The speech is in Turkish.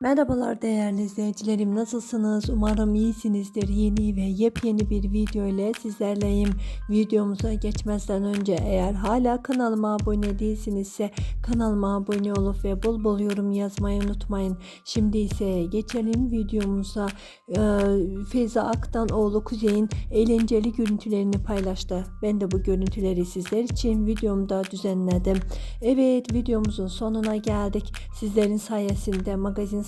Merhabalar değerli izleyicilerim nasılsınız? Umarım iyisinizdir. Yeni ve yepyeni bir video ile sizlerleyim. Videomuza geçmezden önce eğer hala kanalıma abone değilsinizse kanalıma abone olup ve bol bol yorum yazmayı unutmayın. Şimdi ise geçelim videomuza. Ee, Feyza Aktan oğlu Kuzey'in eğlenceli görüntülerini paylaştı. Ben de bu görüntüleri sizler için videomda düzenledim. Evet videomuzun sonuna geldik. Sizlerin sayesinde magazin